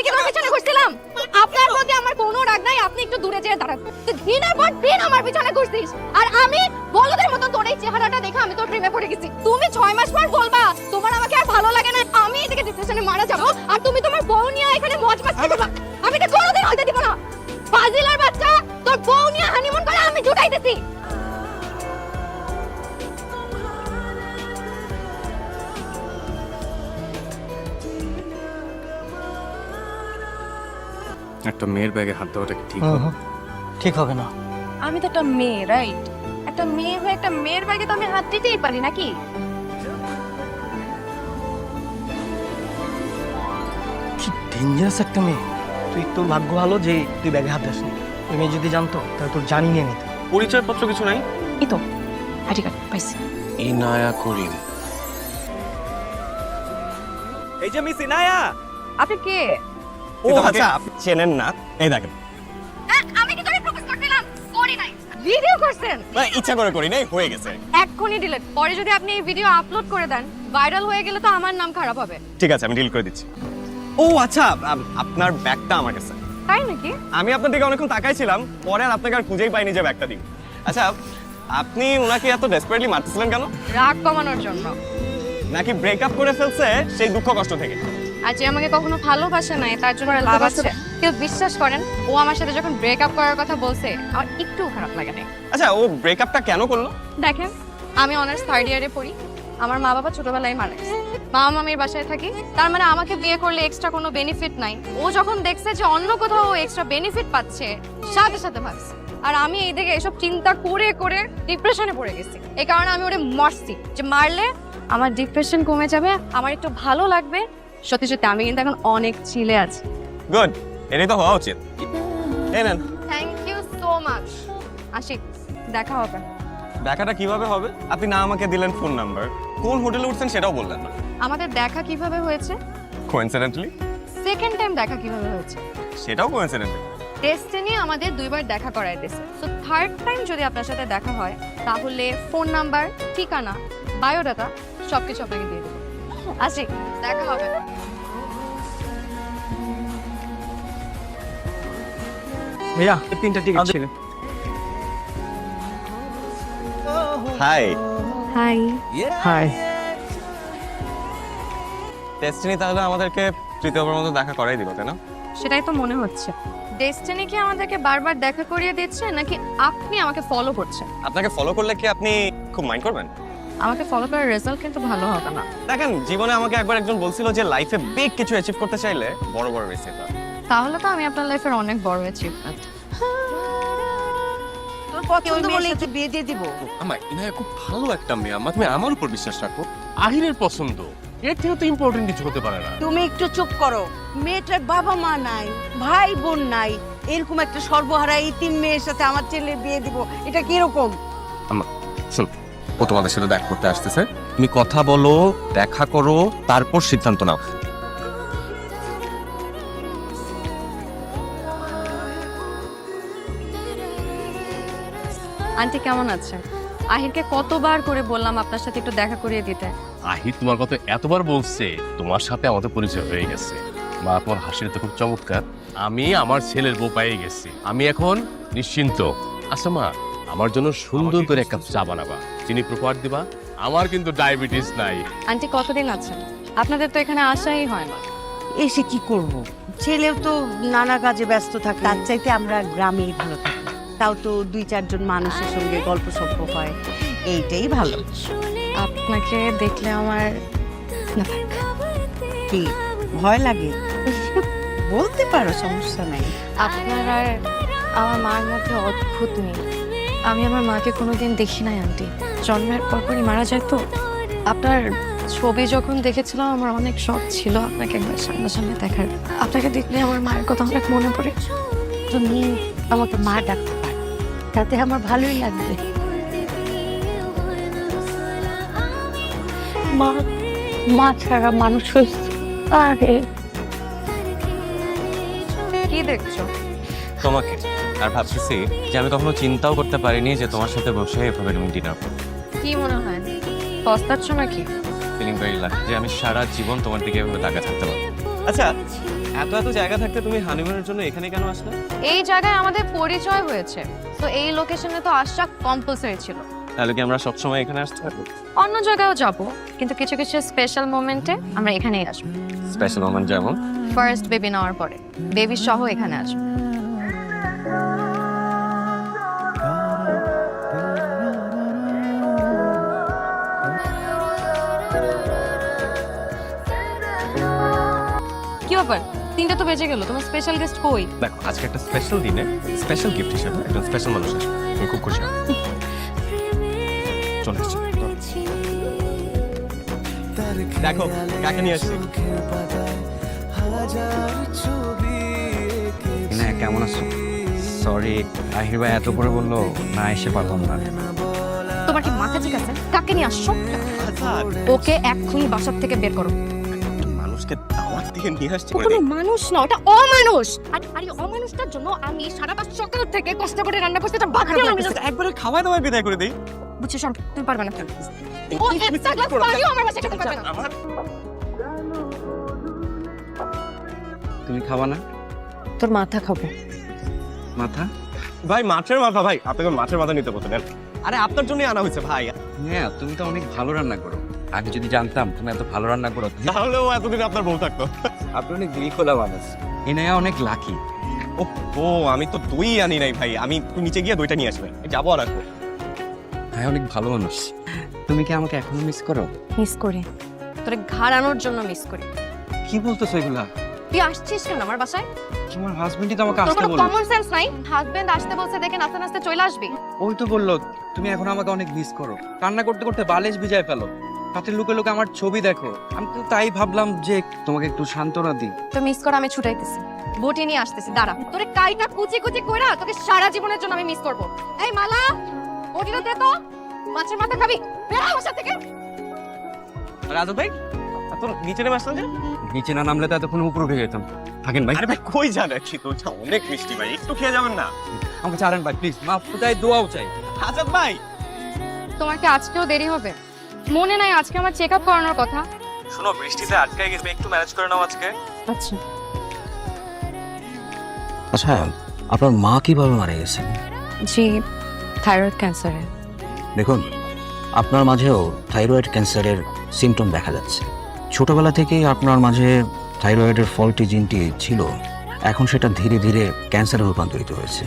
আমি কি তোর পিছনে ঘুরছিলাম? আপনার প্রতি আমার কোনো রাগ নাই আপনি একটু দূরে যেয়ে দাঁড়ান। তুই দিনের পর দিন আমার পিছনে ঘুরছিস। আর আমি বলদের মতো তোর এই চেহারাটা দেখে আমি তোর প্রেমে পড়ে গেছি। তুমি ছয় মাস পর বলবা তোমার আমাকে আর ভালো লাগে না আমি এদিকে ডিপ্রেশনে মারা যাব আর তুমি তোমার বউ নিয়ে এখানে মজ মাস্তি করবা। আমি তো কোনোদিন হইতে দিব না। ফাজিলার বাচ্চা তোর বউ নিয়ে হানিমুন করে আমি জুটাইতেছি। একটা মেয়ের ব্যাগে হাত দেওয়াটা কি ঠিক হবে? ঠিক হবে না। আমি তো একটা মেয়ে রাইট একটা মেয়ে হয়ে একটা মেয়ের ব্যাগে তো আমি হাত দিতেই পারি নাকি? কি ডেঞ্জারাস একটা মেয়ে। তুই তোর ভাগ্য ভালো যে তুই ব্যাগে হাত আসনি ওই মেয়ে যদি জানতো তাহলে তোর জানি নিয়ে নিত। পরিচয়পত্র কিছু নাই? এই তো আইডি কার্ড পাইছি। ইনায়া করিম। এই যে মিস ইনায়া! আপনি কে? ও আচ্ছা। আপনি চেনেন না। এই দেখেন। আমি কি তোরে প্রপোজ করছিলাম? করি নাই। ভিডিও করছেন? মানে ইচ্ছা করে করি নাই হয়ে গেছে। এক্ষুনি ডিলিট পরে যদি আপনি এই ভিডিও আপলোড করে দেন ভাইরাল হয়ে গেলে তো আমার নাম খারাপ হবে। ঠিক আছে আমি ডিল করে দিচ্ছি। ও আচ্ছা আম, আপনার ব্যাগটা আমার কাছে। তাই নাকি? আমি আপনার দিকে অনেকক্ষণ তাকাইছিলাম পরে আর আপনাকে আর খুঁজেই পাইনি যে ব্যাগটা দিই আচ্ছা আপনি ওনাকে এত ডেসপারেটলি মারতেছিলেন কেন? রাগ কমানোর জন্য। নাকি ব্রেকআপ করে ফেলছে সেই দুঃখ কষ্ট থেকে? আর যে আমাকে কখনো ভালোবাসে নাই তার জন্য লাভ আছে কেউ বিশ্বাস করেন? ও আমার সাথে যখন ব্রেকআপ করার কথা বলছে আমার একটু খারাপ লাগে নাই। আচ্ছা ও ব্রেকআপটা কেন করল? দেখেন আমি অনার্স থার্ড ইয়ারে পড়ি। আমার মা বাবা ছোটবেলায় মারা গেছে। বাবা মামির বাসায় থাকি। তার মানে আমাকে বিয়ে করলে এক্সট্রা কোনো বেনিফিট নাই। ও যখন দেখছে যে অন্য কোথাও ও এক্সট্রা বেনিফিট পাচ্ছে সাথে সাথে ভাবছে। আর আমি এই দিকে এসব চিন্তা করে করে ডিপ্রেশনে পড়ে গেছি। এই কারণে আমি ওরে মারছি যে মারলে আমার ডিপ্রেশন কমে যাবে আমার একটু ভালো লাগবে সত্যি সত্যি আমি কিন্তু এখন অনেক চিলে আছি। গুড এটাই তো হওয়া উচিত। এই নেন। Thank you so much Ashiq দেখা হবে। দেখাটা কীভাবে হবে? আপনি না আমাকে দিলেন ফোন নাম্বার কোন হোটেলে উঠছেন সেটাও বললেন না। আমাদের দেখা কীভাবে হয়েছে? কোইন্সিডেন্টলি সেকেন্ড টাইম দেখা কীভাবে হয়েছে? সেটাও কোইন্সিডেন্টলি ডেস্টিনি আমাদের দুইবার দেখা করায় দিয়েছে। সো থার্ড টাইম যদি আপনার সাথে দেখা হয় তাহলে ফোন নাম্বার ঠিকানা বায়োডাটা সব কিছু আপনাকে দিয়ে দেবো। আসি। দেখা হবে। ভাইয়া তিনটা টিকিট ছিল। হাই হাই হাই ডেস্টিনি তাহলে আমাদেরকে তৃতীয়বার মতো দেখা করাই দিল তাই না? সেটাই তো মনে হচ্ছে। ডেস্টিনি কি আমাদেরকে বারবার দেখা করিয়ে দিচ্ছে নাকি আপনি আমাকে ফলো করছেন? আপনাকে ফলো করলে কি আপনি খুব মাইন্ড করবেন? আমাকে ফলো করার রেজাল্ট কিন্তু ভালো হবে না। দেখেন জীবনে আমাকে একবার একজন বলছিল যে লাইফে বিগ কিছু অ্যাচিভ করতে চাইলে বড় বড় রেস তাহলে তো আমি আপনার লাইফের অনেক বড় অ্যাচিভমেন্ট পছন্দ বলে কি বিয়ে দিয়ে দিব। আমার ইনায়া খুব ভালো একটা মেয়ে। আমার তুমি আমার উপর বিশ্বাস রাখো। আহিরের পছন্দ। এর থেকে তো ইম্পর্টেন্ট কিছু হতে পারে না। তুমি একটু চুপ করো। মেয়েটার বাবা মা নাই ভাই বোন নাই। এরকম একটা সর্বহারা ইতিম মেয়ের সাথে আমার ছেলে বিয়ে দিব। এটা কীরকম? শোন ও তোমাদের সাথে দেখা করতে আসতেছে। তুমি কথা বলো দেখা করো তারপর সিদ্ধান্ত নাও। আন্টি কেমন আছেন? আহিরকে কতবার করে বললাম আপনার সাথে একটু দেখা করিয়ে দিতে। আহির তোমার কথা এতবার বলছে তোমার সাথে আমাদের পরিচয় হয়ে গেছে। মা তোমার হাসির তো খুব চমৎকার। আমি আমার ছেলের বউ পেয়ে গেছি। আমি এখন নিশ্চিন্ত। আচ্ছা মা আমার জন্য সুন্দর করে এক কাপ চা বানাবা। চিনি প্রপার দিবা? আমার কিন্তু ডায়াবেটিস নাই। আন্টি কতদিন আছেন? আপনাদের তো এখানে আসাই হয় না। এসে কি করব? ছেলেও তো নানা কাজে ব্যস্ত থাকে। তার চাইতে আমরা গ্রামেই ভালো থাকি। তাও তো দুই চারজন মানুষের সঙ্গে গল্প সল্প হয়। এইটাই ভালো। আপনাকে দেখলে আমার না কি? ভয় লাগে? বলতে পারো সমস্যা নাই। আপনার আর আমার মার মধ্যে অদ্ভুত নেই আমি আমার মাকে কোনোদিন দেখি নাই আন্টি। জন্মের পরপরই মারা যায় তো। আপনার ছবি যখন দেখেছিলাম আমার অনেক শখ ছিল আপনাকে একবার সামনাসামনি দেখার। আপনাকে দেখলে আমার মায়ের কথা অনেক মনে পড়ে। তুমি আমাকে মা ডাকতে পারো। তাতে আমার ভালোই লাগবে। মা মা ছাড়া মানুষ আরে কি দেখছ? তোমাকে। আর ভাবতেছি যে আমি কখনো চিন্তাও করতে পারিনি যে তোমার সাথে বসে এভাবে রুম ডিনার করব। কি মনে হয়? পস্তাচ্ছ নাকি? ফিলিং ভেরি লাকি যে আমি সারা জীবন তোমার দিকে এভাবে তাকা থাকতে পারব। আচ্ছা এত এত জায়গা থাকতে তুমি হানিমুনের জন্য এখানে কেন আসলে? এই জায়গায় আমাদের পরিচয় হয়েছে। তো এই লোকেশনে তো আসা কম্পালসারি ছিল। তাহলে কি আমরা সবসময় এখানে আসতে পারব? অন্য জায়গায়ও যাব কিন্তু কিছু কিছু স্পেশাল মোমেন্টে আমরা এখানেই আসব। স্পেশাল মোমেন্ট যেমন? ফার্স্ট বেবি নেওয়ার পরে বেবি সহ এখানে আসব। তিনটা তো বেজে গেল তোমার স্পেশাল গেস্ট কই? দেখো আজকে একটা স্পেশাল দিনে স্পেশাল গিফট হিসেবে একজন স্পেশাল মানুষ আসবে। আমি খুব খুশি হব। চলে এসছি। দেখো কাকে নিয়ে আসছি? না কেমন আছো? সরি আহির ভাই এত করে বলল না এসে পারলাম না। তোমার কি মাথা ঠিক আছে? কাকে নিয়ে আসছো? ওকে এক্ষুনি বাসার থেকে বের করো। মানুষকে দিয়ে নিয়ে আসছি কোনো মানুষ না ওটা অমানুষ। আর আর এই অমানুষটার জন্য আমি সারাটা সকাল থেকে কষ্ট করে রান্না করতে বাঘা একবারে খাওয়া দাওয়ায় বিদায় করে দেই। বুঝছ তুমি পারবে না। ও একটা গ্লাস পানিও আমার খেতে পারবে না। তুমি খাবা না? তোর মাথা খাব। মাথা? ভাই মাছের মাথা ভাই আপনাকে মাছের মাথা নিতে বলতেন আরে আপনার জন্যই আনা হয়েছে ভাই। হ্যাঁ তুমি তো অনেক ভালো রান্না করো। আগে যদি জানতাম তুমি এত ভালো রান্না করো তাহলেও এতদিন আপনার বউ থাকতো। আপনি অনেক দিল খোলা মানুষ। এনায়া অনেক লাকি। ও ও আমি তো দই আনি নাই ভাই। আমি একটু নিচে গিয়ে দইটা নিয়ে আসবে। যাব আর আসব ভাই অনেক ভালো মানুষ। তুমি কি আমাকে এখনও মিস করো? মিস করি। তোরে ঘাড়ানোর জন্য মিস করি। কি বলতেছো এগুলা? তুই আসছিস কেন আমার বাসায়? তোমার হাজবেন্ডই তো আমাকে আসতে বলল। কমন সেন্স নাই? হাজবেন্ড আসতে বলছে দেখে নাচতে নাচতে চলে আসবি। ওই তো বলল তুমি এখন আমাকে অনেক মিস করো। কান্না করতে করতে বালিশ ভিজায় ফেলো। রাতে লুকে লুকে আমার ছবি দেখো। আমি তো তাই ভাবলাম যে তোমাকে একটু সান্ত্বনা দিই। তো মিস করে আমি ছুটাইতেছি। বটি নিয়ে আসতেছি দাঁড়া। তোরে কাইটা কুচি কুচি কইরা তোকে সারা জীবনের জন্য আমি মিস করব। এই মালা বটিটা দে তো মাছের মাথা খাবি? বেরা বাসা থেকে। রাজু ভাই এত নিচে নেমে আসলেন যে নিচে না নামলে তো এতক্ষণ উপরে উঠে যেতাম। থাকেন ভাই? আরে ভাই কই যান কি তো অনেক মিষ্টি ভাই একটু খেয়ে যাবেন না। আমাকে ছাড়েন ভাই প্লিজ মাফ চাই দোয়াও চাই। আজাদ ভাই! তোমার কি আজকেও দেরি হবে? মনে নাই আজকে আমার চেক আপ করানোর কথা। শোনো বৃষ্টিতে আটকে গেছে একটু ম্যানেজ করে নাও আজকে। আচ্ছা। আচ্ছা আপনার মা কীভাবে মারা গেছেন জি থাইরয়েড ক্যান্সারে দেখুন আপনার মাঝেও থাইরয়েড ক্যান্সারের সিমটম দেখা যাচ্ছে। ছোটবেলা থেকেই আপনার মাঝে থাইরয়েডের ফলটি জিনটি ছিল এখন সেটা ধীরে ধীরে ক্যান্সারে রূপান্তরিত হয়েছে।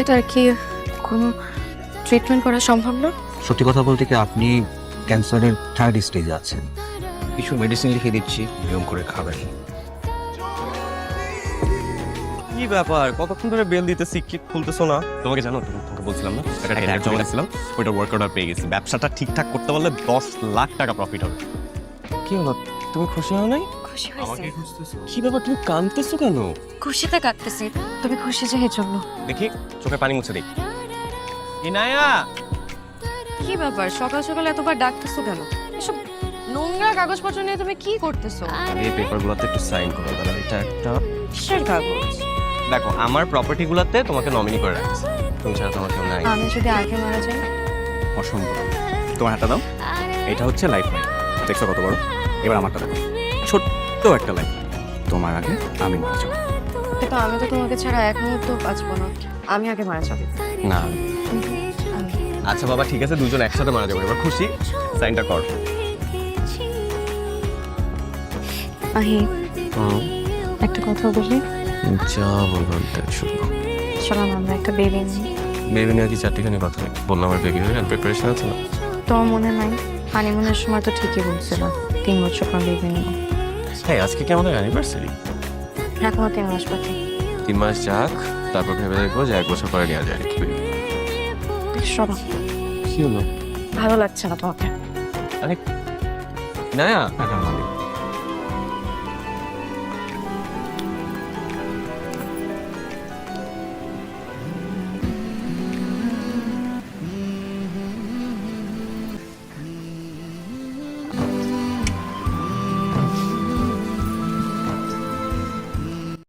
এটা কি কোনো ট্রিটমেন্ট করা সম্ভব না? সত্যি কথা বলতে কি আপনি ক্যান্সারের থার্ড স্টেজে আছেন। কিছু মেডিসিন লিখে দিচ্ছি নিয়ম করে খাবেন। কি ব্যাপার? কতক্ষণ ধরে বেল দিতেছি? কি খুলতেছো না? তোমাকে জানো তোমাকে বলছিলাম না একটা টাকা জমা দিয়েছিলাম ওইটা ওয়ার্ক অর্ডার পেয়ে গেছি। ব্যবসাটা ঠিকঠাক করতে পারলে দশ লাখ টাকা প্রফিট হবে। কি হলো? তুমি খুশি হও নাই? খুশি কি ব্যাপার তুমি কাঁদতেছো কেন? খুশিতে কাঁদতেছি। তুমি খুশি যে এই জন্য দেখি চোখে পানি মুছে দিই। ইনায়া! কি ব্যাপার? সকাল সকাল এতবার ডাকতেছো কেন? এসব নোংরা কাগজপত্র নিয়ে তুমি কি করতেছো? এই পেপারগুলোতে একটু সাইন করো দাদা এটা একটা কিসের কাগজ? দেখো আমার প্রপার্টিগুলোতে তোমাকে নমিনি করে রাখছি। তুমি ছাড়া তোমার কেউ নাই। আমি যদি আগে মারা যাই? অসম্ভব। তোমার হাতটা দাও। এটা হচ্ছে লাইফ লাইন দেখছ কত বড়? এবার আমারটা দেখো। ছোট্ট একটা লাইফ তোমার আগে আমি মারা যাব। কিন্তু আমি তো তোমাকে ছাড়া এক মুহূর্ত বাঁচবো না। আমি আগে মারা যাব। না। আচ্ছা বাবা ঠিক আছে দুজন একসাথে মারা যাব। এবার খুশি? সাইনটা কর। আহি একটা কথা বলি। যা বলবেন আমরা একটা বেবি নিই। বেবি নিয়ে কি চারটিখানি কথা বললাম আমার বেবি হয়ে প্রিপারেশন আছে না? মনে নাই? হানিমুনের সময় তো ঠিকই বলছিল তিন বছর পর বেবি নিব। হ্যাঁ আজকে কি আমাদের অ্যানিভার্সারি এখনও তিন মাস বাকি। তিন মাস যাক তারপর ভেবে দেখব যে এক বছর পরে নেওয়া যায় কি সব কি হলো? ভালো লাগছে না তোমাকে। না